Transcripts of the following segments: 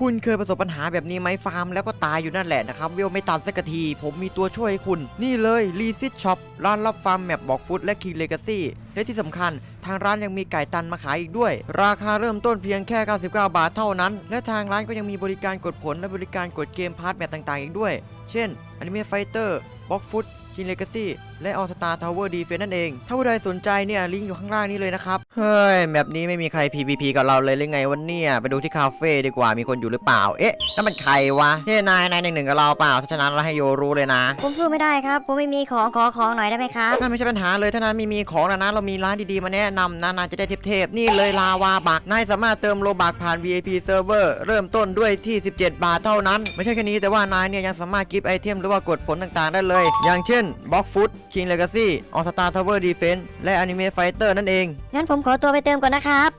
คุณเคยประสบปัญหาแบบนี้ไหมฟาร์มแล้วก็ตายอยู่นั่นแหละนะครับเวลไม่ตันสักที ผมมีตัวช่วยให้คุณ นี่เลยรีซิตช็อปร้านรับฟาร์มแมปบอกฟุตและคิงเลกาซี่และที่สำคัญ ทางร้านยังมีไก่ตันมาขายอีกด้วย ราคาเริ่มต้นเพียงแค่ 99 บาทเท่านั้น และทางร้านก็ยังมีบริการกดผลและบริการกดเกมพาร์ทแมปต่างๆ อีกด้วย เช่น Anime Fighter บ็อกฟุตคิงเลกาซี่และออสตาทาวเวอร์ดีเฟนนั่นเอง ถ้าผู้ใดสนใจเนี่ยลิงก์อยู่ข้างล่างนี้เลยนะครับ เฮ้ยแบบนี้ไม่มีใคร PVP กับเราเลยหรือไงวันเนี่ย ไปดูที่คาเฟ่ดีกว่ามีคนอยู่หรือเปล่า เอ๊ะนั่นมันใครวะเฮ้ยนายนายหนึ่งหนึ่งกับเราเปล่าถ้าฉะนั้นเราให้โยรู้เลยนะ ผมสู้ไม่ได้ครับ ผมไม่มีของขอของหน่อยได้ไหมครับนั่นไม่ใช่ปัญหาเลยถ้านายมีมีของนะนะเรามีร้านดีๆมาแนะนำนะนายจะได้เทพๆนี่เลยลาวาบักนายสามารถเติมโลบักผ่าน VIP Server เริ่มต้นด้วยที่ 17 บาทเท่านั้น ไม่ใช่แค่นี้แต่ว่านายเนี่ยยังสามารถกิฟต์ไอเทมหรือว่ากดผลต่างๆ ได้เลย อย่างเช่น Box Food King Legacy All Star Tower Defense และ Anime Fighter นั่นเอง งั้นผมขอตัวไปเติมก่อนนะครับ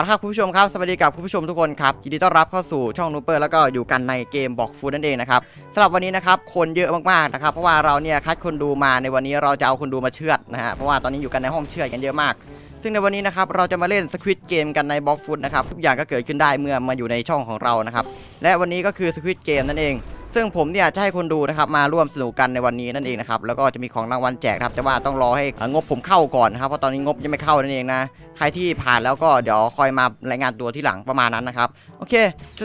เอาละครับคุณผู้ชมครับสวัสดีกับคุณผู้ชมทุกคนครับยินดีต้อนรับเข้าสู่ช่องนูเปอร์แล้วก็อยู่กันในเกมบอกฟูดนั่นเองนะครับสำหรับวันนี้นะครับคนเยอะมากๆนะครับเพราะว่าเราเนี่ยคัดคนดูมาในวันนี้เราจะเอาคนดูมาเชือดนะฮะเพราะว่าตอนนี้อยู่กันในห้องเชือดกันเยอะมาก ซึ่งในวันนี้นะครับเราจะมาเล่นสควิตเกมกันในบล็อกฟุตนะครับทุกอย่างก็เกิดขึ้นได้เมื่อมาอยู่ในช่องของเรานะครับและวันนี้ก็คือสควิตเกมนั่นเอง ซึ่งผมเนี่ยจะให้คนดูนะครับมาร่วมสนุกกันในวันนี้นั่นเองนะครับแล้วก็จะมีของรางวัลแจกครับแต่ว่าต้องรอให้งบผมเข้าก่อนนะครับเพราะตอนนี้งบยังไม่เข้านั่นเองนะใครที่ผ่านแล้วก็เดี๋ยวคอยมารายงานตัวที่หลังประมาณนั้นนะครับโอเค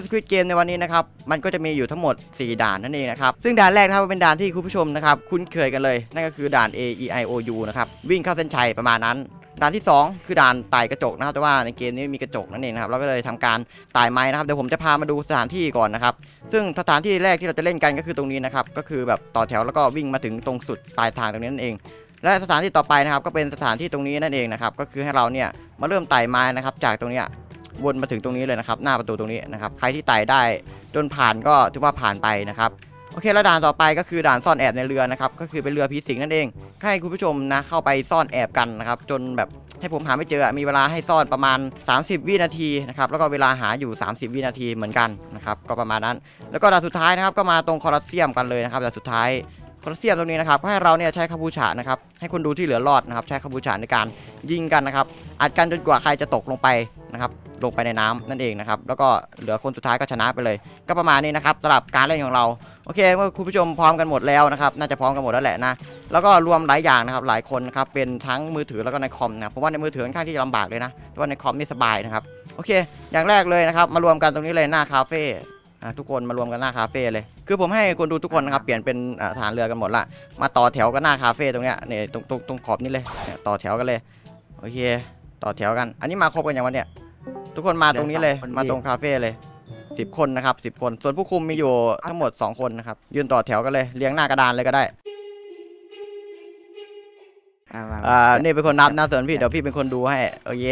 สควิตเกมในวันนี้นะครับมันก็จะมีอยู่ทั้งหมด 4 ด่านนั่นเองนะครับซึ่งด่านแรกนะครับเป็นด่านที่คุณผู้ชมนะครับคุ้นเคยกันเลยนั่นก็คือด่าน A E I O U นะครับวิ่งเข้าเส้นชัยประมาณนั้น ด่านที่ 2 คือด่านไต่กระจกนะครับแต่ว่าในเกมนี้มีกระจกนั่นเองนะครับเราก็เลยทำการไต่ไม้นะครับเดี๋ยวผมจะพามาดูสถานที่ก่อนนะครับซึ่งสถานที่แรกที่เราจะเล่นกันก็คือตรงนี้นะครับก็คือแบบต่อแถวแล้วก็วิ่งมาถึงตรงสุดปลายทางตรงนี้นั่นเอง และสถานที่ต่อไปนะครับก็เป็นสถานที่ตรงนี้นั่นเองนะครับก็คือให้เราเนี่ยมาเริ่มไต่ไม้นะครับจากตรงนี้วนมาถึงตรงนี้เลยนะครับหน้าประตูตรงนี้นะครับใครที่ไต่ได้จนผ่านก็ถือว่าผ่านไปนะครับ โอเคแล้วด่านต่อไปก็คือด่านซ่อนแอบในเรือนะครับก็คือเป็นเรือผีสิงนั่นเองให้คุณผู้ชมนะเข้าไปซ่อนแอบกันนะครับจนแบบให้ผมหาไม่เจอมีเวลาให้ซ่อนประมาณ 30 วินาทีนะครับแล้วก็เวลาหาอยู่ 30 วินาทีเหมือนกันนะครับก็ประมาณนั้น แล้วก็ด่านสุดท้ายนะครับก็มาตรงคอรัสเซียมกันเลยนะครับด่านสุดท้าย คอรัสเซียมตรงนี้นะครับก็ให้เราเนี่ยใช้คาบูชานะครับให้คนดูที่เหลือรอดนะครับใช้คาบูชาในการยิงกันนะครับอัดกันจนกว่าใครจะตกลงไปนะครับลงไปในน้ำนั่นเองนะครับแล้วก็เหลือคนสุดท้ายก็ชนะไปเลย ก็ประมาณนี้นะครับสำหรับการเล่นของเราโอเคเมื่อคุณผู้ชมพร้อมกันหมดแล้วนะครับน่าจะพร้อมกันหมดแล้วแหละนะแล้วก็รวมหลายอย่างนะครับหลายคนนะครับเป็นทั้งมือถือแล้วก็ในคอมนะเพราะว่าในมือถือค่อนข้างที่จะลำบากเลยนะแต่ว่าในคอมนี่สบายนะครับโอเค อย่างแรกเลยนะครับมารวมกันตรงนี้เลยหน้าคาเฟ่ อะทุกคนมารวมกันหน้าคาเฟ่เลย คือผมให้คนดูทุกคนนะครับเปลี่ยนเป็นอ่าฐานเรือกันหมดละ มาต่อแถวกันหน้าคาเฟ่ตรงเนี้ยเนี่ยตรงตรงตรงขอบนี้เลยเนี่ยต่อแถวกันเลย โอเค ต่อแถวกัน อันนี้มาครบกันอย่างวันเนี้ยทุกคนมาตรงนี้เลย มาตรงคาเฟ่เลยสิบคนนะครับสิบคน ส่วนผู้คุมมีอยู่ทั้งหมด2คนนะครับ ยืนต่อแถวกันเลยเรียงหน้ากระดานเลยก็ได้ อ่ามาอ่า นี่เป็นคนนับนะส่วนพี่เดี๋ยวพี่เป็นคนดูให้โอเค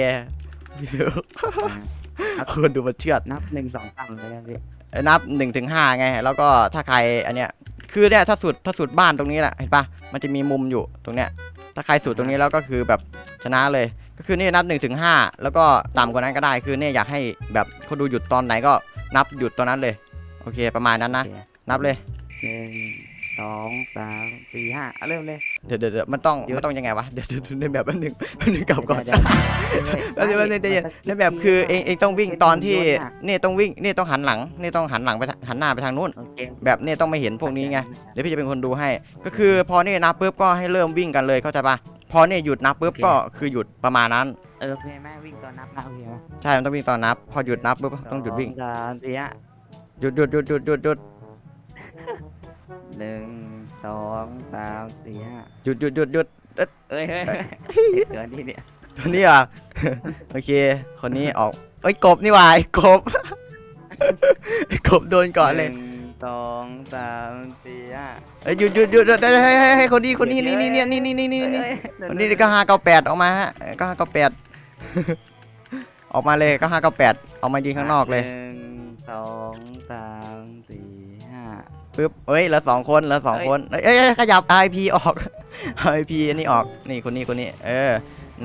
คนดูมาเชือด นับหนึ่งสองสามเลยนะพี่ นับ1นถึงหไง แล้วก็ถ้าใครอันเนี้ยคือเนี่ยถ้าสุดถ้าสุดบ้านตรงนี้แหละเห็นปะมันจะมีมุมอยู่ตรงเนี้ยถ้าใครสุดตรงนี้แล้วก็คือแบบชนะเลย ก็คือนี่นับ1นถึงหแล้วก็ต่ำกว่านั้นก็ได้คือเนี่ยอยากให้แบบเขาดูหยุดตอนไหนก็นับหยุดตอนนั้นเลย โอเคประมาณนั้นนะโอเคนับเลย หนึ่ง สองสามสี่ห้าเอาเริ่มเลย เดี๋ยวเดี๋ยวเดี๋ยวมันต้องหยุดมันต้องยังไงวะเดี๋ยวเดี๋ยวเดี๋ยวในแบบแป๊บนึงแป๊บนึงกลับก่อนเดี๋ยวเดี๋ยวแป๊บนึงแป๊บนึงใจเย็นในแบบคือเองเองต้องวิ่งตอนที่เนี่ยต้องวิ่งเนี่ยต้องหันหลังเนี่ยต้องหันหลังไปทางหันหน้าไปทางนู้น โอเคแบบเนี่ยต้องไม่เห็นพวกนี้ไงเดี๋ยวพี่จะเป็นคนดูให้ ก็คือพอเนี่ยนับปุ๊บก็ให้เริ่มวิ่งกันเลยเข้าใจปะพอเนี่ยหยุดนับปุ๊บก็คือหยุดประมาณนั้น เออโอเคแม่วิ่งตอนนับนะโอเคไหมใช่มันต้องวิ่งตอนนับ พอหยุดนับปุ๊บต้องหยุดวิ่งสสามสี่ห้าหยุดหยุดหยุดหยุดหยุดหยุด หนึ่งสองสามสี่ห้าหยุดหยุดหยุดหยุดเอ้ยเฮ้ยเฮ้นี้เนี่ยตัวนี้อะ โอเค คนนี้ออกเอ้ยกบนี่ว่าไอ้กบ ไอ้กบโดนก่อนเลยหงสองสามสี่ห้าเอ้หยุดหยุดหยุดได้ให้ให้ให้คนนี้คนนี้นี่นี่เนี่ยนี่นี่นี่นี่คนนี้ก็ห้าเก้าแปดออกมาฮะก็ห้าเก้าแปด ออกมาเลยก็ห้าเก้าแปดออกมายิงข้างนอกเลย หนึ่งสองสาม ปึ๊บเอ้ยเหลือสองคนเหลือสองคนเอ้ยเอ้ยเอ้ยขยับ IP ออก IP อันนี้ออกนี่คนนี้คนนี้ เออ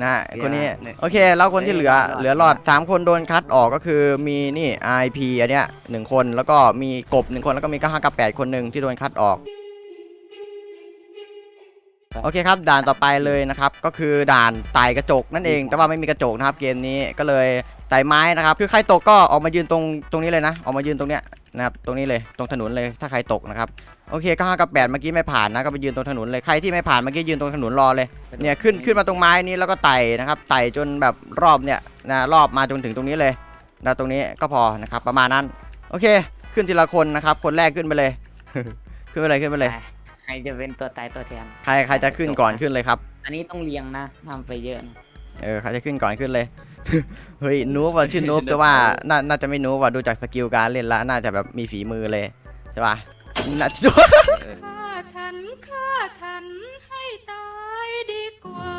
นะคนนี้โอเคแล้วคนที่เหลือเหลือรอดสามคนโดนคัดออกก็คือมีนี่ IP อันเนี้ยหนึ่งคนแล้วก็มีกบหนึ่งคนแล้วก็มีก้าห้ากับแปดคนหนึ่งที่โดนคัดออกโอเคครับด่านต่อไปเลยนะครับก็คือด่านไต่กระจกนั่นเอง แต่ว่าไม่มีกระจกนะครับเกมนี้ก็เลยไต่ไม้นะครับ คือใครตกก็ออกมายืนตรงตรงนี้เลยนะ ออกมายืนตรงเนี้ย นะครับตรงนี้เลยตรงถนนเลยถ้าใครตกนะครับโอเคก็ห้ากับแปดเมื่อกี้ไม่ผ่านนะก็ไปยืนตรงถนนเลยใครที่ไม่ผ่านเมื่อกี้ยืนตรงถนนรอเลยเนี่ยขึ้นขึ้นมาตรงไม้นี้แล้วก็ไต่นะครับไต่จนแบบรอบเนี่ยนะรอบมาจนถึงตรงนี้เลยนะตรงนี้ก็พอนะครับประมาณนั้น โอเค ขึ้นทีละคนนะครับ คนแรกขึ้นไปเลย ขึ้นไปเลยขึ้นไปเลย ใครจะเป็นตัวตายตัวแทนใครใครจะขึ้นก่อนขึ้นเลยครับ อันนี้ต้องเรียงนะทำไปเยอะนะเออใครจะขึ้นก่อนขึ้นเลย เฮ้ยนูบว่ะชื่อนูบแต่ว่าน่าน่าจะไม่นูบว่ะดูจากสกิลการเล่นแล้วน่าจะแบบมีฝีมือเลยใช่ป่ะน่าจะเออฆ่าฉันฆ่าฉันให้ตายดีกว่า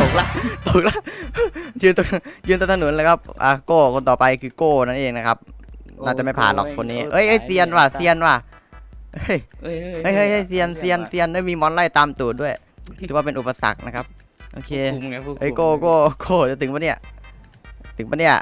ตกละตกละยืนตรงยืนตรงถนนเลยครับอะโก้คนต่อไปคือโก้นั่นเองนะครับ น่าจะไม่ผ่านหรอกคนนี้เอ้ยเอ้ยเซียนว่ะเซียนว่ะเฮ้ยเฮ้ยเฮ้ยเฮ้ยเฮ้ยเซียนเซียนเซียนได้มีมอนไล่ตามตูดด้วยถือว่าเป็นอุปสรรคนะครับโอเคคุมไงผู้คุมเอ้ยโก้โก้โก้จะถึงปะเนี่ย ถึงปะเนี่ย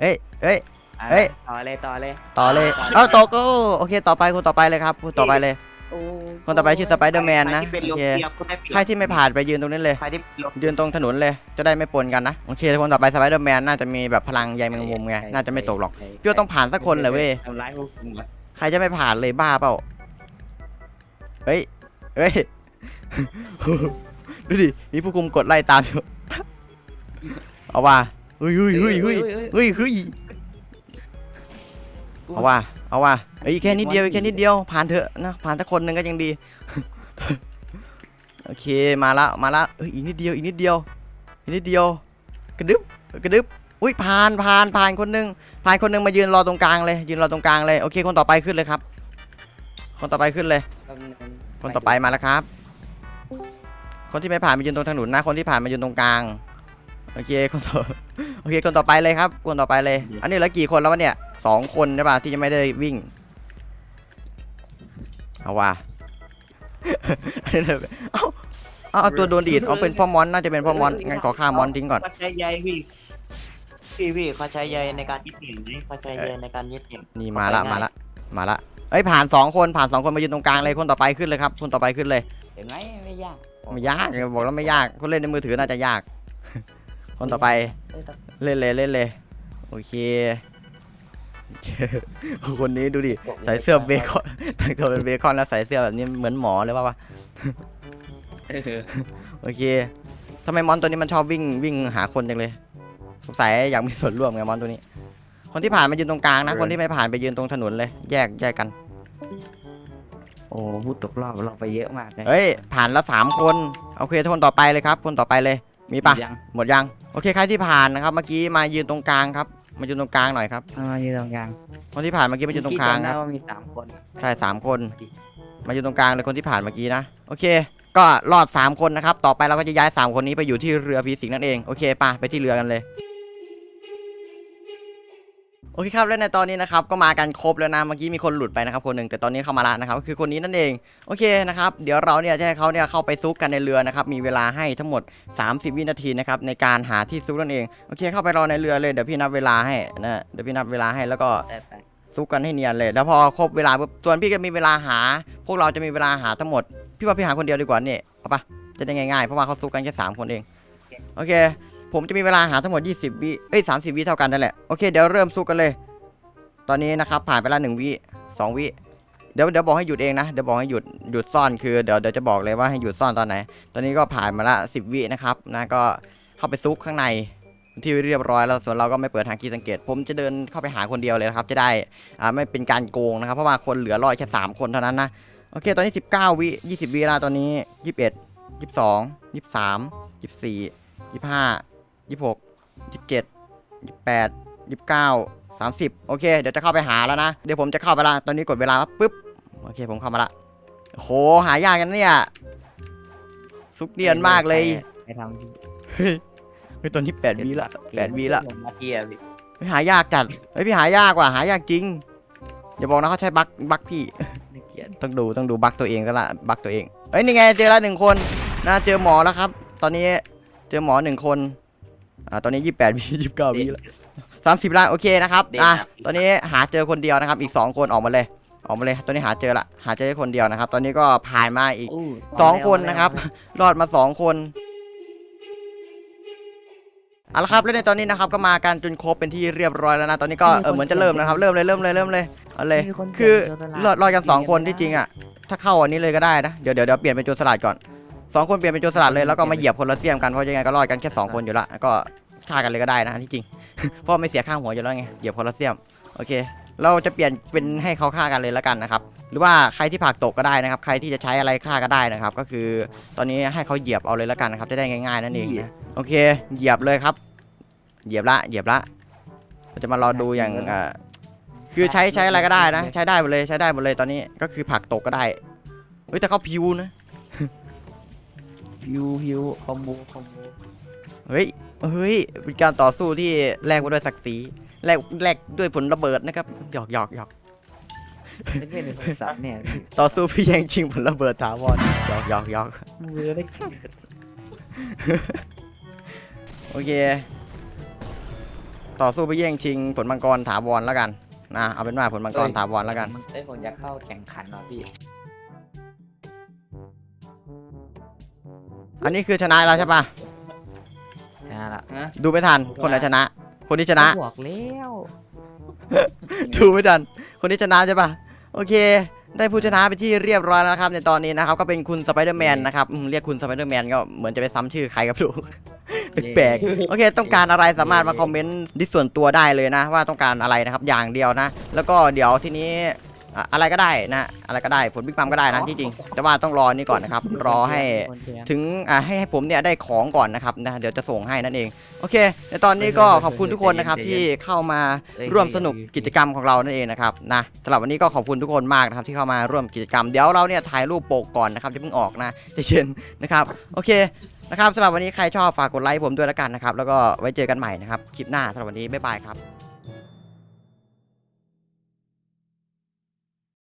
เอ้ยเอ้ยะเอ้ยต่อเลยต่อเลยต่อเลย ต่อเลยเอ้าต่อโก้โอเค ต่อไปคนต่อไปเลยครับคนต่อไปเลย โอ้คนต่อไปชื่อสไปเดอร์แมนนะใครที่เป็นโอโลเค เกียคุณได้เปรียบใครที่ไม่ผ่านไปยืนตรงนี้เลย ใครที่เป็นโล ยืนตรงถนนเลย จะได้ไม่ปนกันนะ โอเคคนต่อไปสไปเดอร์แมนน่าจะมีแบบพลังใยแมงมุมไง น่าจะไม่ตกหรอกพี่ว่าต้องผ่านสักคนเลยเว้ย ทำร้ายผู้คุมอะใครจะไม่ผ่านเลยบ้าเปล่า เฮ้ย เฮ้ย ดูดิ มีผู้คุมกดไล่ตามอยู่ เอาว่า เฮ้ยเฮ้ยเฮ้ยเฮ้ยเฮ้ยเฮ้ยเอาว่าเอาว่าเอ้ยแค่นิดเดียวแค่นิดเดียวผ่านเถอะนะผ่านสักคนหนึ่งก็ยังดีโอเคมาละมาละเอ้ยอีกนิดเดียวอีกนิดเดียวอีกนิดเดียวกระดึบกระดึบอุ้ยผ่านผ่านผ่านคนหนึ่งผ่านคนหนึ่งมายืนรอตรงกลางเลยยืนรอตรงกลางเลยโอเคคนต่อไปขึ้นเลยครับ คนต่อไปขึ้นเลยแป๊บนึงคนต่อไปมาแล้วครับ คนที่ไม่ผ่านมายืนตรงถนนนะคนที่ผ่านมายืนตรงกลาง โอเคคนต่อโอเคคนต่อไปเลยครับคนต่อไปเลย อันนี้เหลือกี่คนแล้ววะเนี่ยสองคนใช่ป่ะที่ยังไม่ได้วิ่งเอาว่ะอันนี้เลยเอาเอาเอาตัวโดนดีดเอาเป็นพ่อมอนน่าจะเป็นพ่อมอนงั้นขอฆ่ามอนทิ้งก่อนเขาใช้ใยพี่พี่พี่เขาใช้ใยในการยึดเหนี่ยวนี่เขาใช้ใยในการยึดเหนี่ยวนี่มาละมาละมาละเอ้ยผ่านสองคนผ่านสองคนมายืนตรงกลางเลยคนต่อไปขึ้นเลยครับคนต่อไปขึ้นเลยเห็นไหมไม่ยากไม่ยากบอกแล้วไม่ยากคนเล่นในมือถือน่าจะยาก คนต่อไปเอ้ยต่อเล่นเลยเล่นเลยโอเค คนนี้ดูดิใส่เสื้อเบคอนแต่งตัวเป็นเบคอนแล้วใส่เสื้อแบบนี้เหมือนหมอเลยว่าวะเออโอเคทำไมมอนตัวนี้มันชอบวิ่งวิ่งหาคนจังเลยสงสัยอยากมีส่วนร่วมไงมอนตัวนี้ คนที่ผ่านมายืนตรงกลางนะ คนที่ไม่ผ่านไปยืนตรงถนนเลย แยกแยกกัน โอ้ผู้ตกรอบเราไปเยอะมากเลยเฮ้ยผ่านละสามคนโอเคคนต่อไปเลยครับ คนต่อไปเลย มีปะยังหมดยัง โอเคใครที่ผ่านนะครับ เมื่อกี้มายืนตรงกลางครับ มายืนตรงกลางหน่อยครับเอามาอยู่ตรงกลางคนที่ผ่านเมื่อกี้มายืนตรงกลางครับจำได้ว่ามีสามคน ใช่สามคน มาอยู่ตรงกลางเลยคนที่ผ่านเมื่อกี้นะ โอเค ก็รอด3คนนะครับ ต่อไปเราก็จะย้าย3คนนี้ไปอยู่ที่เรือพีสิงห์นั่นเอง โอเคป่ะไปที่เรือกันเลย โอเคครับและในตอนนี้นะครับก็มากันครบแล้วนะเมื่อกี้มีคนหลุดไปนะครับคนหนึ่งแต่ตอนนี้เข้ามาละนะครับก็คือคนนี้นั่นเองโอเคนะครับเดี๋ยวเราเนี่ยจะให้เขาเนี่ยเข้าไปซุกกันในเรือนะครับมีเวลาให้ทั้งหมด 30 วินาทีนะครับในการหาที่ซุกนั่นเองโอเคเข้าไปรอในเรือเลยเดี๋ยวพี่นับเวลาให้นะเดี๋ยวพี่นับเวลาให้แล้วก็แต่แต่ซุกกันให้เนียนเลย แล้วพอครบเวลาปุ๊บส่วนพี่ก็มีเวลาหา พวกเราจะมีเวลาหาทั้งหมด พี่ว่าพี่หาคนเดียวดีกว่านี่เอาปะจะได้ง่ายๆเพราะว่าเขาซุกกันแค่3คนเองโอเค ผมจะมีเวลาหาทั้งหมด 20 วิเอ้ย 30 วิเท่ากันนั่นแหละ โอเค เดี๋ยวเริ่มซุกกันเลย ตอนนี้นะครับ ผ่านไปแล้ว1วิ2วิเดี๋ยวเดี๋ยวบอกให้หยุดเองนะ เดี๋ยวบอกให้หยุดหยุดซ่อนคือเดี๋ยวเดี๋ยวจะบอกเลยว่าให้หยุดซ่อนตอนไหน ตอนนี้ก็ผ่านมาละ 10 วินะครับนะก็เข้าไปซุกข้างในที่เรียบร้อยแล้วส่วนเราก็ไม่เปิดทางคีย์สังเกต ผมจะเดินเข้าไปหาคนเดียวเลยนะครับจะได้อ่าไม่เป็นการโกงนะครับเพราะว่าคนเหลือรอดแค่3คนเท่านั้นนะโอเค ตอนนี้ 19 วิ20 วิแล้วตอนนี้ 21 22 23 24 25 26 27 28 29 30โอเค เดี๋ยวจะเข้าไปหาแล้วนะ เดี๋ยวผมจะเข้าไปละตอนนี้กดเวลาปุ๊บ โอเค ผมเข้ามาละโอ้โหหายากกันเนี่ย ซุกเนียนมากเลยไปทำที่เฮ้ยเฮ้ยตอนนี้8วิละ8วิละผมมาเทียพี่เฮ้ยหายากจัดเฮ้ยพี่หายากว่ะหายากจริง อย่าบอกนะเขาใช้บั๊กบั๊กพี่ไม่เกลียดต้องดูต้องดูบั๊กตัวเองแล้วล่ะบั๊กตัวเองเอ้ยนี่ไงเจอแล้วหนึ่งคนนะเจอหมอแล้วครับ ตอนนี้เจอหมอหนึ่งคน อ่าตอนนี้ 28วิ29วิแล้ว30ละโอเคนะครับอะตอนนี้หาเจอคนเดียวนะครับ อีก 2 คนออกมาเลย ออกมาเลยตอนนี้หาเจอละหาเจอแค่คนเดียวนะครับ ตอนนี้ก็ผ่านมาอีกอู้สองเาแล้วคนนะครับ รอดมาสองคนเอาละครับแล้วในตอนนี้นะครับก็มากันจนครบเป็นที่เรียบร้อยแล้วนะตอนนี้ก็เออเหมือนจะเริ่มนะครับเริ่มเลยเริ่มเลยเริ่มเลยเอาเลยมีนคือเจสลัดรอดรอดกันสองคนที่จริงอะถ้าเข้าอันนี้เลยก็ได้นะเดี๋ยวเดี๋ยวเดี๋ยวเปลี่ยนเป็นโจรสลัดก่อน สองคนเปลี่ยนเป็นโจรสลัดเลยแล้วก็มาเหยียบคนละเสียมกันเพราะยังไงก็รอดกันแค่สองคนอยู่ละก็ฆ่ากันเลยก็ได้นะที่จริง เพราะไม่เสียข้างหัวอยู่แล้วไงเหยียบคนละเสียมโอเค เราจะเปลี่ยนเป็นให้เขาฆ่ากันเลยแล้วกันนะครับหรือว่าใครที่ผลักตกก็ได้นะครับ ใครที่จะใช้อะไรฆ่าก็ได้นะครับ ก็คือตอนนี้ให้เขาเหยียบเอาเลยแล้วกันนะครับจะได้ง่ายๆนั่นเองนะโอเค เหยียบเลยครับ เหยียบละเหยียบละเราจะมารอดูอย่างอ่าคือใช้ใช้อะไรก็ได้นะ ใช้ได้หมดเลยใช้ได้หมดเลยตอนนี้ก็คือผลักตกก็ได้เฮ้ยแต่เขาพิวนะ ฮิวฮิวคอมโบคอมโบเฮ้ย เฮ้ย เป็นการต่อสู้ที่แลกมาด้วยศักดิ์ศรีแลกแลกด้วยผลระเบิดนะครับ หยอกหยอกหยอกไม่ใช่ในสงสารเนี่ยพี่ต่อสู้เพี่แย่งชิงผลระเบิดถาวรหยอกหยอกหยอกมือได้โอเค ต่อสู้ไปแย่งชิงผลมังกรถาวรแล้วกัน นะ เอาเป็นว่าผลมังกรถาวรแล้วกัน เอ้ยผมอยากเข้าแข่งขันหน่อยพี่ อันนี้คือชนะแล้วใช่ปะนะละดูไม่ทัน คนไหนชนะ คนที่ชนะ บอกแล้วดูไม่ทัน คนที่ชนะใช่ปะโอเค ได้ผู้ชนะไปที่เรียบร้อยแล้วนะครับ ในตอนนี้นะครับ ก็เป็นคุณสไปเดอร์แมนนะครับอืมเรียกคุณสไปเดอร์แมนก็เหมือนจะไปซ้ำชื่อใครกับลูก แปลกๆโอเค ต้องการอะไรสามารถมาคอมเมนต์ดิสส่วนตัวได้เลยนะ ว่าต้องการอะไรนะครับอย่างเดียวนะ แล้วก็เดี๋ยวทีนี้ อะอะไรก็ได้นะ อะไรก็ได้ผลบิ๊กมัมก็ได้นะที่จริง แต่ว่าต้องรอนี่ก่อนนะครับ รอให้ถึงอ่าให้ให้ผมเนี่ยได้ของก่อนนะครับนะเดี๋ยวจะส่งให้นั่นเอง โอเค ในตอนนี้ก็ขอบคุณทุกคนนะครับที่เข้ามาร่วมสนุกกิจกรรมของเรานั่นเองนะครับนะสำหรับวันนี้ก็ขอบคุณทุกคนมากนะครับที่เข้ามาร่วมกิจกรรมเดี๋ยวเราเนี่ยถ่ายรูปโปกก่อนนะครับจะเพิ่งออกนะใจเย็นนะครับโอเคนะครับสำหรับวันนี้ใครชอบฝากกดไลค์ผมด้วยแล้วกันนะครับแล้วก็ไว้เจอกันใหม่นะครับคลิปหน้าสำหรับวันนี้บ๊ายบายครับ